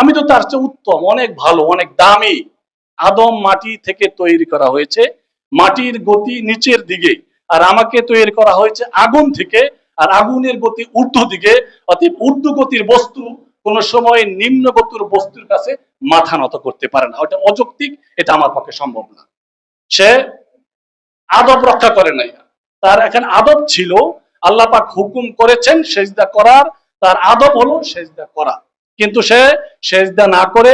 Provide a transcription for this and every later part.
আমি তো তার চেয়ে উত্তম, অনেক ভালো, অনেক দামি। আদম মাটি থেকে তৈরি করা হয়েছে, মাটির গতি নিচের দিকে, আর আমাকে তৈরি করা হয়েছে আগুন থেকে, আর আগুনের গতি ঊর্ধ্ব দিকে, অতএব ঊর্ধ্ব গতির বস্তু কোন সময় নিম্ন গতির বস্তুর কাছে মাথা নত করতে পারে না। ওটা অযৌক্তিক, এটা আমার পক্ষে সম্ভব না। সে আদব রক্ষা করে নাই। তার এখন আদব ছিল, আল্লাহ পাক হুকুম করেছেন, সেজদা করার। তার আদব হলো সেজদা করা। কিন্তু সে সেজদা না করে,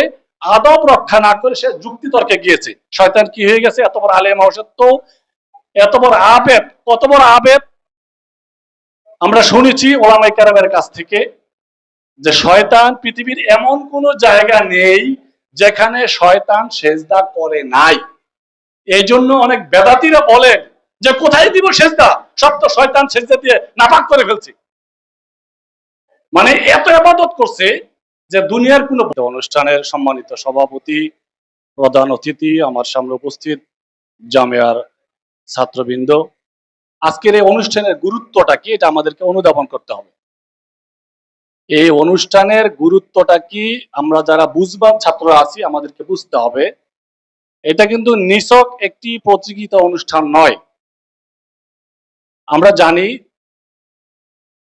আদব রক্ষা না করে সে যুক্তি তর্কে গিয়েছে। শয়তান কি হয়ে গেছে? এত বড় আলেম অসত্য, এত বড় আবেদ, কত বড় আবেদ। আমরা শুনেছি ওলামাই কারামের কাছ থেকে যে শয়তান পৃথিবীর এমন কোন জায়গা নেই যেখানে শয়তান সেজদা করে নাই। এই জন্য অনেক বেদাতিরা বলেন যে কোথায় দিব সেজদা? সব তো শয়তান সেজদা দিয়ে নাপাক করে ফেলছে। মানে এত আবাদত করছে যে দুনিয়ার কোন অনুষ্ঠানের সম্মানিত সভাপতি, প্রধান অতিথি আমার সামনে উপস্থিত, জামিয়ার ছাত্রবৃন্দ। আজকের এই অনুষ্ঠানের গুরুত্বটা কি? এটা আমাদেরকে অনুধাবন করতে হবে। এই অনুষ্ঠানের গুরুত্বটা কি? আমরা যারা বুঝবার ছাত্ররা আছি, আমাদেরকে বুঝতে হবে। এটা কিন্তু নিছক একটি প্রতিযোগিতা অনুষ্ঠান নয়। আমরা জানি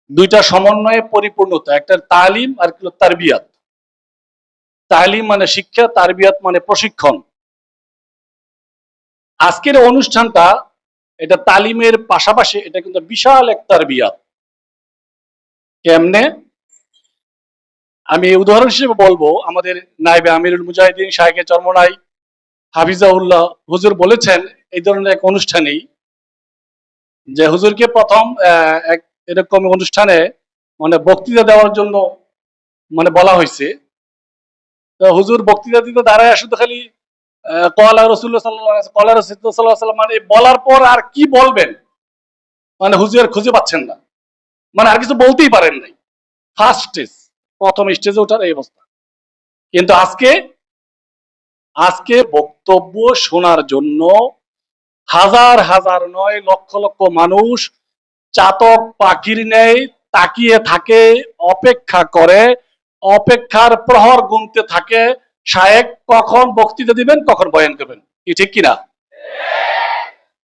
দুইটা সমন্বয়ে পরিপূর্ণতা একটা তালিম আর একটা তারবিয়াত। তালিম মানে শিক্ষা, তারবিয়াত মানে প্রশিক্ষণ। আজকের অনুষ্ঠানটা, এটা তালিমের পাশাপাশি এটা কিন্তু বিশাল এক তারবিয়াত। কেমনে? আমি উদাহরণ হিসেবে বলব, আমাদের নাইবে আমিরুল মুজাহিদিন শাহেকে চরমনাই হাফিজাউল্লাহ হুজুর বলেছেন, এই ধরনের এক অনুষ্ঠানেই যে হুজুরকে প্রথম এক এরকম অনুষ্ঠানে মানে বক্তৃতা দেওয়ার জন্য মানে বলা হয়েছে। তো হুজুর বক্তৃতা দিতে দাঁড়ায় শুধু খালি কলা রসুল্লাহ সাল্লাহ কলা রসুল্লাহ মানে বলার পর আর কি বলবেন? মানে হুজুর খুঁজে পাচ্ছেন না। মানে আর কিছু বলতেই পারেন নাই। ফার্স্ট স্টেজ প্রথম স্টেজে ওঠার এই অবস্থা। কিন্তু আজকে আজকে বক্তব্য শোনার জন্য হাজার হাজার নয় লক্ষ লক্ষ মানুষ চাতক পাখির নেই, তাকিয়ে থাকে, অপেক্ষা করে, অপেক্ষার প্রহর গুনতে থাকে। শায়েক কখন বক্তৃতা দিবেন, কখন বয়ান করবেন? কি ঠিক কিনা?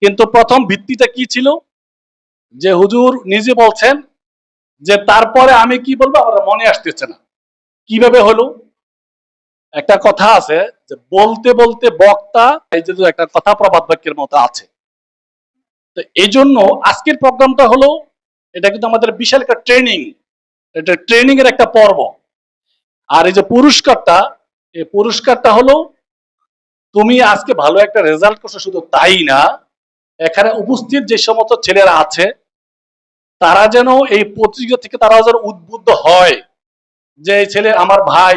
কিন্তু প্রথম ভিত্তিটা কি ছিল? যে হুজুর নিজে বলছেন যে, তারপরে আমি কি বলব, আমার মনে আসতেছে না। কীভাবে হলো? একটা কথা আছে যে, বলতে বলতে বক্তা, এই যে একটা কথা প্রবাদ বাক্যের মতো আছে। তো এই জন্য আজকের প্রোগ্রামটা হলো, এটা কিন্তু আমাদের বিশাল একটা ট্রেনিং এটা ট্রেনিং এর একটা পর্ব। আর এই যে পুরস্কারটা, এই পুরস্কারটা হলো, তুমি আজকে ভালো একটা রেজাল্ট করছ, শুধু তাই না, এখানে উপস্থিত যে সমস্ত ছেলেরা আছে, তারা যেন এই প্রতিযোগিতা থেকে তারা যেন উদ্বুদ্ধ হয়, যে এই ছেলে আমার ভাই,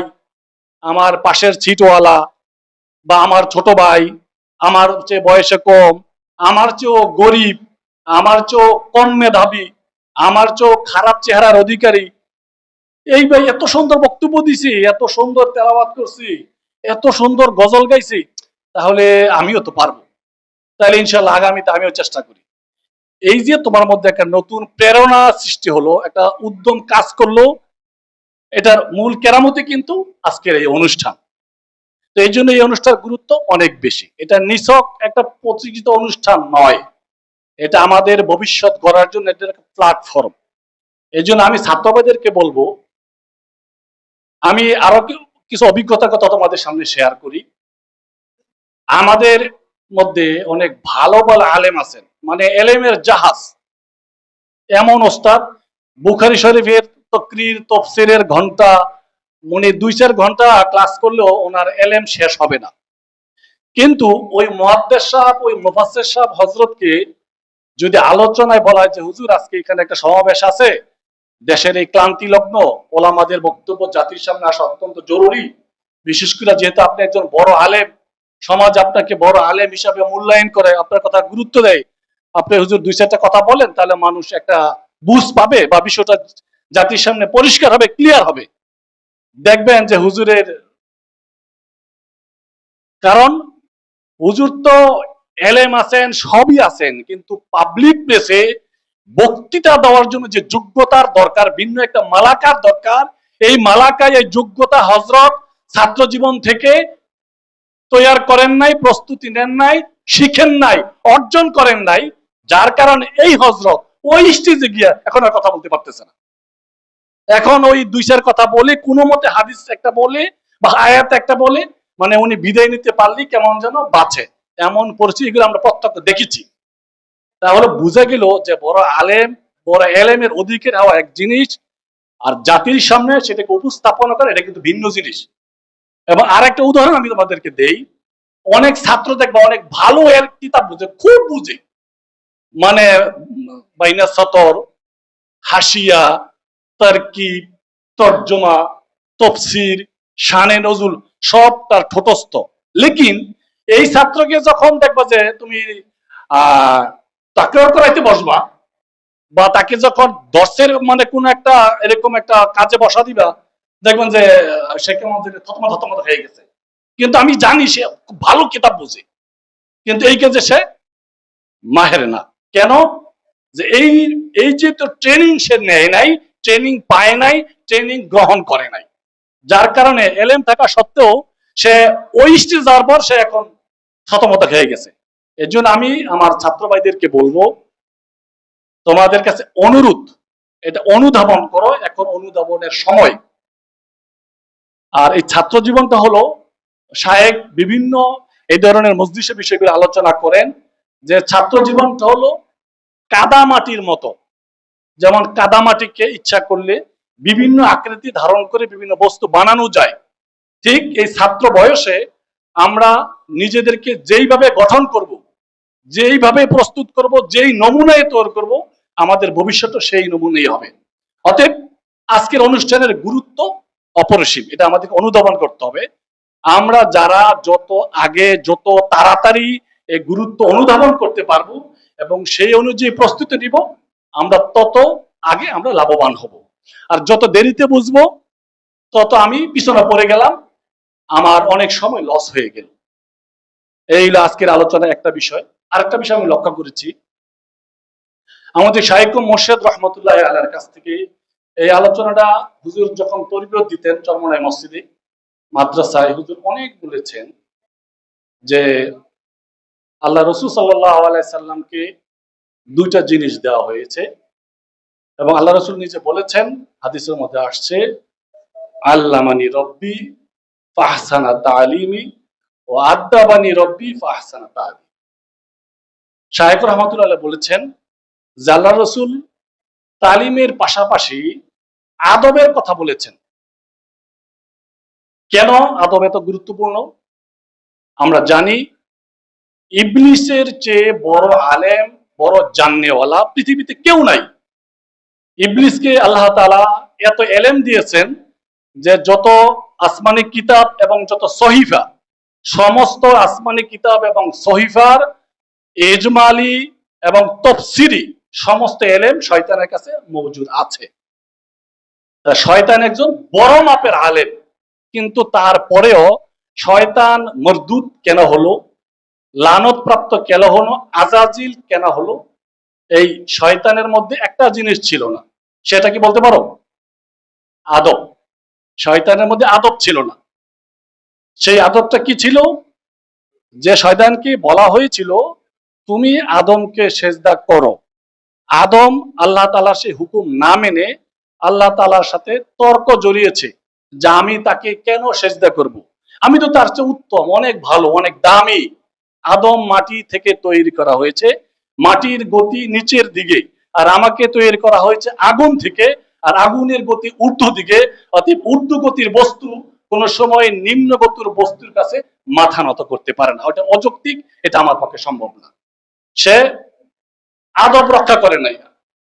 আমার পাশের ছিটওয়ালা, বা আমার ছোট ভাই, আমার চেয়ে বয়সে কম আমার চেয়েও গরিব, আমার চেয়েও কম মেধাবী আমার চেয়েও খারাপ চেহারার অধিকারী। এই ভাই এত সুন্দর বক্তব্য দিছি, এত সুন্দর তেলাবাদ করছি, এত সুন্দর গজল গাইছি, তাহলে আমিও তো পারব। তাহলে ইনশাল্লাহ আগামীতে আমিও চেষ্টা করি। এই যে তোমার মধ্যে একটা নতুন প্রেরণা সৃষ্টি হলো, একটা উদ্যম কাজ করল, এটার মূল কেরামতি কিন্তু আজকের এই অনুষ্ঠান। তো এই জন্য এই অনুষ্ঠানের গুরুত্ব অনেক বেশি। এটা নিছক একটা প্রতিযোগিতা অনুষ্ঠান নয়। এটা আমাদের ভবিষ্যৎ গড়ার জন্য এটা একটা প্ল্যাটফর্ম এই জন্য আমি ছাত্রবাদেরকে বলব, আমি আরও কিছু অভিজ্ঞতার কথা তোমাদের সামনে শেয়ার করি। আমাদের মধ্যে অনেক ভালো ভালো আলেম আছেন। মানে এলেমের জাহাজ। এমন ওস্তাদ, বুখারি শরীফের তকরির, তফসিরের ঘণ্টা উনি দুই চার ঘণ্টা ক্লাস করলেও ওনার এলেম শেষ হবে না। কিন্তু ওই মহাদ্দেশ সাহেব, ওই মুফাসের সাহেব হজরতকে যদি আলোচনায় বলা হয় যে, হুজুর, আজকে এখানে একটা সমাবেশ আছে, দেশের এই ক্লান্তি লগ্ন ওলামাদের বক্তব্য জাতির সামনে আসা অত্যন্ত জরুরি। বিশেষ করে যেহেতু আপনি একজন বড় আলেম, সমাজ আপনাকে বড় আলেম হিসাবে মূল্যায়ন করে আপনার কথা গুরুত্ব দেয়। আপনি হুজুর দুই চারটা কথা বলেন, তাহলে মানুষ একটা বুঝ পাবে বা বিষয়টা জাতির সামনে পরিষ্কার হবে ক্লিয়ার হবে। দেখবেন যে হুজুরের কারণ, হুজুর তো এলেম আছেন, সবই আছেন, কিন্তু পাবলিক প্লেসে বক্তৃতা দেওয়ার জন্য যে যোগ্যতার দরকার, ভিন্ন একটা মালাকার দরকার, এই মালাকায় এই যোগ্যতা হজরত ছাত্র জীবন থেকে তৈয়ার করেন নাই, প্রস্তুতি নেন নাই, শিখেন নাই, অর্জন করেন নাই, যার কারণে এই হজরত ওই স্টেজে গিয়া এখন আর কথা বলতে পারতেছে না। এখন ওই দুইশের কথা বলে, কোনো মতে হাদিস একটা বলে বা আয়াত একটা বলে মানে উনি বিদায় নিতে পারলি কেমন যেন বাঁচে। এমন পরিস্থিতিগুলো আমরা প্রত্যক্ষ দেখেছি। তাহলে বুঝা গেল যে বড় আলেম, বড় এলেমের অধিকের হওয়া এক জিনিস, আর জাতির সামনে সেটাকে উপস্থাপন করা, এটা কিন্তু ভিন্ন জিনিস। এবং আর একটা উদাহরণ আমি তোমাদেরকে দেই। অনেক ছাত্র দেখবা, অনেক ভালো এর কিতাব বুঝে, খুব বুঝে। মানে বাইনা সতর, হাসিয়া তারকিব, তর্জমা, তফসির, শানে নজুল সব তার ঠোঁটস্থ। লেকিন এই ছাত্রকে যখন দেখবা যে তুমি তাকরার করাইতে বসবা, বা তাকে যখন দশের মানে কোন একটা এরকম একটা কাজে বসা দিবা, দেখবেন যে, সে কেমন যেন থতমত হয়ে গেছে। কিন্তু আমি জানি সে ভালো কিতাব বুঝে। কিন্তু এই কাজে সে মাহের না। কেন? যে এই এই যে তো ট্রেনিং সে নেয় নাই ট্রেনিং পায় নাই ট্রেনিং গ্রহণ করে নাই। যার কারণে এলএম থাকা সত্ত্বেও সে ওই স্টেজ যাওয়ার সে এখন থতমত খেয়ে গেছে। এর জন্য আমি আমার ছাত্র ভাইদেরকে বলব, তোমাদের কাছে অনুরোধ, এটা অনুধাবন করো, এখন অনুধাবনের সময়। আর এই ছাত্র জীবনটা হলো সাহেব বিভিন্ন এই ধরনের মজলিসে বিষয়গুলো আলোচনা করেন, যে ছাত্র জীবনটা হলো কাদা মাটির মতো। যেমন কাদা মাটিকে ইচ্ছা করলে বিভিন্ন আকৃতি ধারণ করে বিভিন্ন বস্তু বানানো যায়। ঠিক এই ছাত্র বয়সে আমরা নিজেদেরকে যেইভাবে গঠন করব, যেইভাবে প্রস্তুত করব, যেই নমুনায় তৈরি করব, আমাদের ভবিষ্যৎও সেই নমুনাই হবে। অতএব আজকের অনুষ্ঠানের গুরুত্ব অপরিসীম, এটা আমাদেরকে অনুধাবন করতে হবে। আমরা যারা যত আগে যত তাড়াতাড়ি এই গুরুত্ব অনুধাবন করতে পারব এবং সেই অনুযায়ী প্রস্তুতি নিব আমরা তত আগে আমরা লাভবান হব। আর যত দেরিতে বুঝব, তত আমি পিছনে পড়ে গেলাম, আমার অনেক সময় লস হয়ে গেল। এই হলো আজকের আলোচনার একটা বিষয়। আর একটা বিষয় আমি লক্ষ্য করেছি। আমাদের শাহেক মোর্শেদ রহমতুল্লাহ আলার কাছ থেকে এই আলোচনাটা হুজুর যখন তরবিয়ত দিতেন চরমনায় মসজিদে, মাদ্রাসায় হুজুর অনেক বলেছেন যে আল্লাহ রসুল সাল্লাহ আলাইসাল্লামকে দুইটা জিনিস দেওয়া হয়েছে। এবং আল্লাহ রসুল নিজে বলেছেন, হাদিসের মধ্যে আসছে, আল্লামানি রব্বি ফাহসানা তালিমি ও আদাবানি রব্বি ফাহসানা তালিম। শাহেক রহমতুল্লাহ বলেছেন, যে আল্লাহ রসুল তালিমের পাশাপাশি আদবের কথা বলেছেন। কেন আদব এত গুরুত্বপূর্ণ? আমরা জানি, ইবলিসের চেয়ে বড় আলেম বড় জাননেওয়ালা, পৃথিবীতে কেউ নাই। ইবলিসকে আল্লাহ তালা এত এলেম দিয়েছেন যে যত আসমানি কিতাব এবং যত সহিফা, সমস্ত আসমানি কিতাব এবং সহিফার এজমালি এবং তফসিরি, সমস্ত এলেম শয়তানের কাছে মজুদ আছে। শয়তান একজন বড় মাপের আলেম, কিন্তু তারপরেও শয়তান মরদুদ কেন হলো? লানত প্রাপ্ত কেন হলো, আজাজিল কেন হলো, এই শয়তানের মধ্যে একটা জিনিস ছিল না। সেটা কি বলতে পারো? আদব। শয়তানের মধ্যে আদব ছিল না। সেই আদবটা কি ছিল? যে শয়তানকে বলা হয়েছিল, তুমি আদমকে সেজদা করো। আদম আল্লাহ তালার সে হুকুম না মেনে আল্লাহ তালার সাথে তর্ক জড়িয়েছে যে আমি তাকে কেন সেজদা করব। আমি তো তার চেয়ে উত্তম, অনেক ভালো, অনেক দামি। আদম মাটি থেকে তৈরি করা হয়েছে। মাটির গতি নিচের দিকে, আর আমাকে তৈরি করা হয়েছে আগুন থেকে, আর আগুনের গতি ঊর্ধ্ব দিকে। অতএব ঊর্ধ্ব গতির বস্তু কোন সময় নিম্ন গতির বস্তুর কাছে মাথা নত করতে পারে না। ওটা অযৌক্তিক, এটা আমার পক্ষে সম্ভব না। সে আদব রক্ষা করে নাই।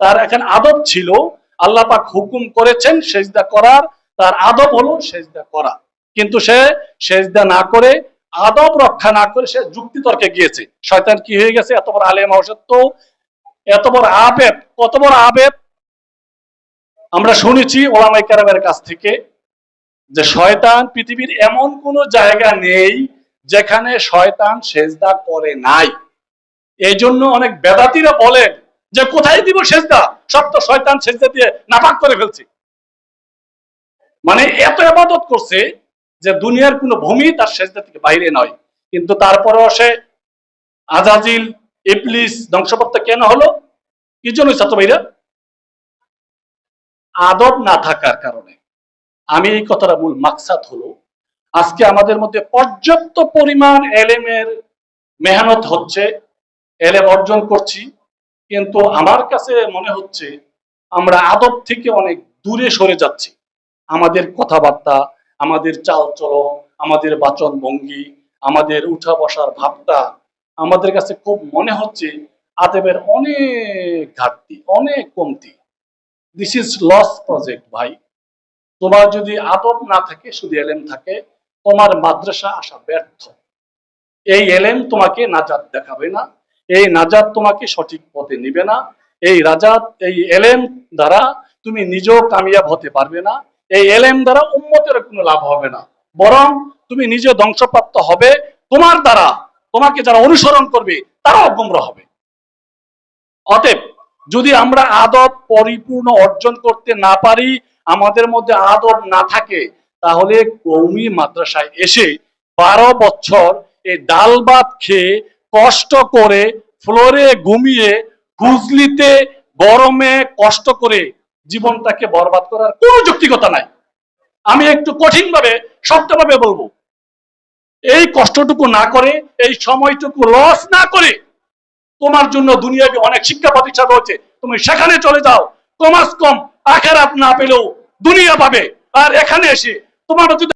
তার এখন আদব ছিল, আল্লাহ পাক হুকুম করেছেন সেজদা করার। তার আদব হলো সেজদা করা। কিন্তু সে সেজদা না করে আদব রক্ষা না করে সে যুক্তি তর্কে গিয়েছে। শয়তান কি হয়ে গেছে? এত বড় আলেম অসত্য এত বড় আবেদ, কত বড় আবেদ? আমরা শুনেছি ওলামাই কারামের কাছ থেকে যে শয়তান পৃথিবীর এমন কোন জায়গা নেই যেখানে শয়তান সেজদা করে নাই। এই জন্য অনেক বেদাতিরা বলেন যে কোথায় দিব সেজদা? সব তো শয়তান সেজদা দিয়ে নাপাক করে ফেলছে। মানে এত আবাদত করছে যে দুনিয়ার কোনো ভূমি তার সেজদা থেকে বাইরে নয়। কিন্তু তারপরেও সে আজাজিল, ইবলিস ধ্বংসপ্রাপ্ত কেন হলো? কি জন্য ছাত্র ভাইরা? আদব না থাকার কারণে। আমি এই কথাটা মূল মাকসাদ হলো, আজকে আমাদের মধ্যে পর্যাপ্ত পরিমাণ এলেমের মেহনত হচ্ছে, এলেম অর্জন করছি। কিন্তু আমার কাছে মনে হচ্ছে, আমরা আদব থেকে অনেক দূরে সরে যাচ্ছি। আমাদের কথাবার্তা আমাদের চাল চলন, আমাদের বাচন ভঙ্গি, আমাদের উঠা বসার ভাবটা আমাদের কাছে খুব মনে হচ্ছে আদেবের অনেক ঘাটতি, অনেক কমতি। দিস ইজ লস প্রজেক্ট ভাই। তোমার যদি আদব না থাকে, শুধু এলেম থাকে, তোমার মাদ্রাসা আসা ব্যর্থ। এই এলেম তোমাকে নাজাত দেখাবে না, এই নাজাত তোমাকে সঠিক পথে নিবে না, এই রাজাত, এই এলেম দ্বারা তুমি নিজেও কামিয়াব হতে পারবে না এই এলেম দ্বারা উম্মতের কোনো লাভ হবে না। বরং তুমি নিজে ধ্বংসপ্রাপ্ত হবে, তোমার দ্বারা তোমাকে যারা অনুসরণ করবে, তারাও গুমরা হবে। অতএব যদি আমরা আদব পরিপূর্ণ অর্জন করতে না পারি, আমাদের মধ্যে আদব না থাকে, তাহলে কৌমি মাদ্রাসায় এসে বারো বছর এই ডাল ভাত খেয়ে কষ্ট করে ফ্লোরে ঘুমিয়ে হুজলিতে গরমে কষ্ট করে জীবনটাকে বরবাদ করার কোনো যৌক্তিকতা নাই। আমি একটু কঠিন ভাবে শক্তভাবে বলব, এই কষ্টটুকু না করে, এই সময়টুকু লস না করে তোমার জন্য দুনিয়াকে অনেক শিক্ষা প্রতিষ্ঠা রয়েছে। তুমি সেখানে চলে যাও। কমাস কম আখেরাত না পেলেও দুনিয়া পাবে। আর এখানে এসে তোমার যদি